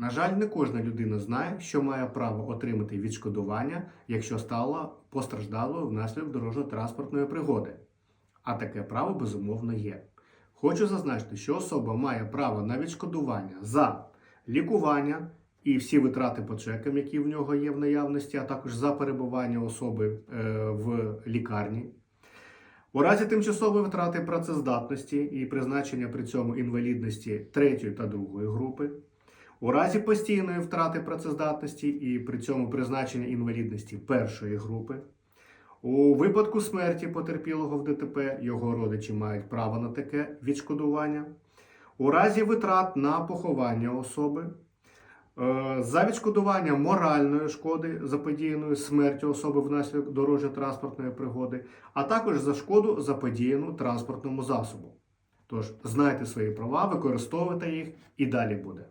На жаль, не кожна людина знає, що має право отримати відшкодування, якщо стала постраждалою внаслідок дорожньо-транспортної пригоди. А таке право безумовно є. Хочу зазначити, що особа має право на відшкодування за лікування і всі витрати по чекам, які в нього є в наявності, а також за перебування особи е, в лікарні. У разі тимчасової втрати працездатності і призначення при цьому інвалідності третьої та другої групи, у разі постійної втрати працездатності і при цьому призначення інвалідності першої групи, у випадку смерті потерпілого в ДТП його родичі мають право на таке відшкодування. У разі витрат на поховання особи, е, за відшкодування моральної шкоди, заподіяної смертю особи внаслідок дорожньо-транспортної пригоди, а також за шкоду, заподіяну транспортному засобу. Тож знайте свої права, використовуйте їх і далі буде.